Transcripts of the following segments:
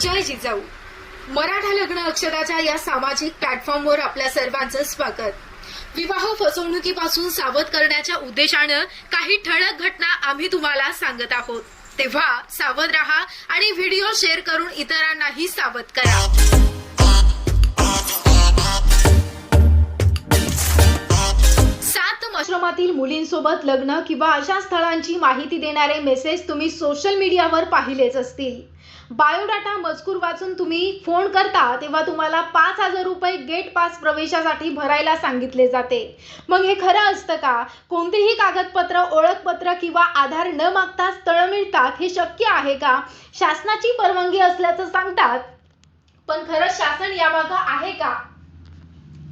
जय जिजाऊ मराठा लग्न अक्षराच्या या सामाजिक प्लॅटफॉर्मवर आपल्या सर्वांचं स्वागत. विवाह फसवणुकीपासून सावध करण्याच्या उद्देशानं काही ठळक घटना आम्ही तुम्हाला सांगत आहोत. तेव्हा सावध रहा आणि व्हिडिओ शेअर करून इतरांनाही सावध करा. मुलींसोबत लग्न किंवा अशा स्थळांची माहिती देणारे मेसेज तुम्ही सोशल मीडियावर पाहिलेच असतील. बायोडाटा मजकूर वाचून तुम्ही फोन करता तेव्हा तुम्हाला पाच हजार रुपये गेट पास प्रवेशासाठी भरायला सांगितले जाते. मग हे खरं असतं का? कोणतेही कागदपत्र ओळखपत्र किंवा आधार न मागता स्थळ मिळतात हे शक्य आहे का? शासनाची परवानगी असल्याचं सांगतात. पण खरंच शासन याबाबत आहे का?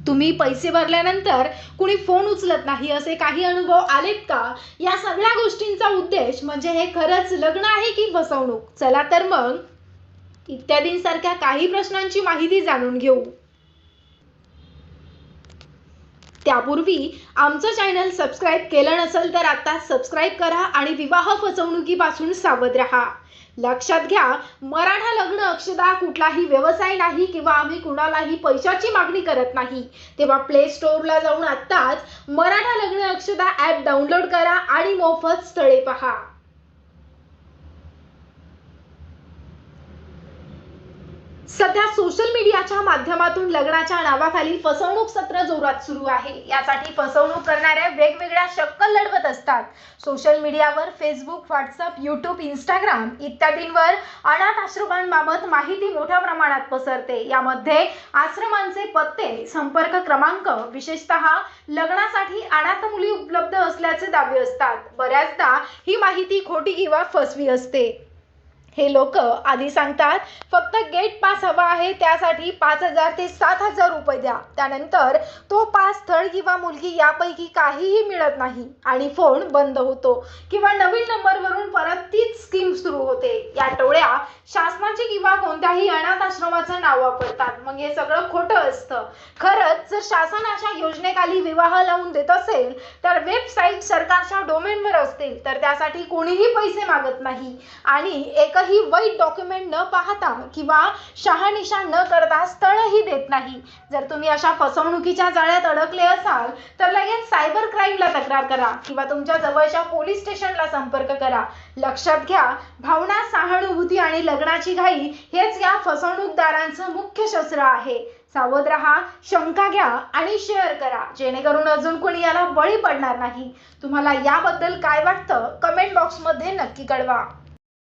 तुम्ही पैसे भरल्यानंतर कुणी फोन उचलत नाही असे काही अनुभव आलेत का? या सगळ्या गोष्टींचा उद्देश म्हणजे हे खरंच लग्न आहे की फसवणूक? चला तर मग इत्यादींसारख्या काही प्रश्नांची माहिती जाणून घेऊ. त्यापूर्वी आमचं चॅनल सबस्क्राईब केलं नसेल तर आता सबस्क्राईब करा आणि विवाह फसवणुकीपासून सावध राहा. लक्षात घ्या मराठा लग्न अक्षदा कुठलाही व्यवसाय नाही किंवा आम्ही कुणालाही पैशाची मागणी करत नाही. तेव्हा प्ले स्टोअरला जाऊन आत्ताच मराठा लग्न अक्षदा ॲप डाउनलोड करा आणि मोफत स्थळे पहा. सध्या सोशल मीडियाच्या माध्यमातून लग्नाच्या नावाखाली फसवणूक सत्र जोरात सुरू आहे. यासाठी फसवणूक करणाऱ्या वेगवेगळ्या शक्कल लढवत असतात. सोशल मीडियावर फेसबुक व्हॉट्सअप युट्यूब इंस्टाग्राम इत्यादींवर अनाथ आश्रमांबाबत माहिती मोठ्या प्रमाणात पसरते. यामध्ये आश्रमांचे पत्ते संपर्क क्रमांक विशेषतः लग्नासाठी अनाथ मुली उपलब्ध असल्याचे दावे असतात. बऱ्याचदा ही माहिती खोटी किंवा फसवी असते. हे लोक आधी सांगतात फक्त गेट पास हवा आहे त्यासाठी पाच हजार ते सात हजार रुपये द्या. त्यानंतर तो पास स्थळ किंवा मुलगी यापैकी काहीही मिळत नाही. आणि फोन बंद होतो. किंवा नवीन नंबरवरून परत तीच स्कीम सुरू होते. या टोळ्या शासनाचे किंवा कोणत्याही अनाथ आश्रमाचं नाव वापरतात. मग हे सगळं खोटं असतं. खरंच जर शासन अशा योजनेखाली विवाह लावून देत असेल तर वेबसाईट सरकार डॉक्युमेंटवर असतील तर त्यासाठी कोणीही पैसे मागत नाही. आणि एकही वैध डॉक्युमेंट न पाहता किंवा शहानिशा न करता स्थळही देत नाही. जर तुम्ही अशा फसवणुकीच्या जाळ्यात अडकले असाल तर लगेच सायबर क्राईमला तक्रार करा किंवा तुमच्या जवळच्या पोलीस स्टेशनला संपर्क करा. लक्षात घ्या भावना सहानुभूती आणि लग्नाची घाई हेच या फसवणूकदारांचं मुख्य शस्त्र आहे. सावध राहा शंका घ्या आणि शेअर करा. जेणेकरून अजून कोणी याला बळी पडणार नाही. तुम्हाला याबद्दल काय वाटतं? कमेंट बॉक्समध्ये नक्की कळवा.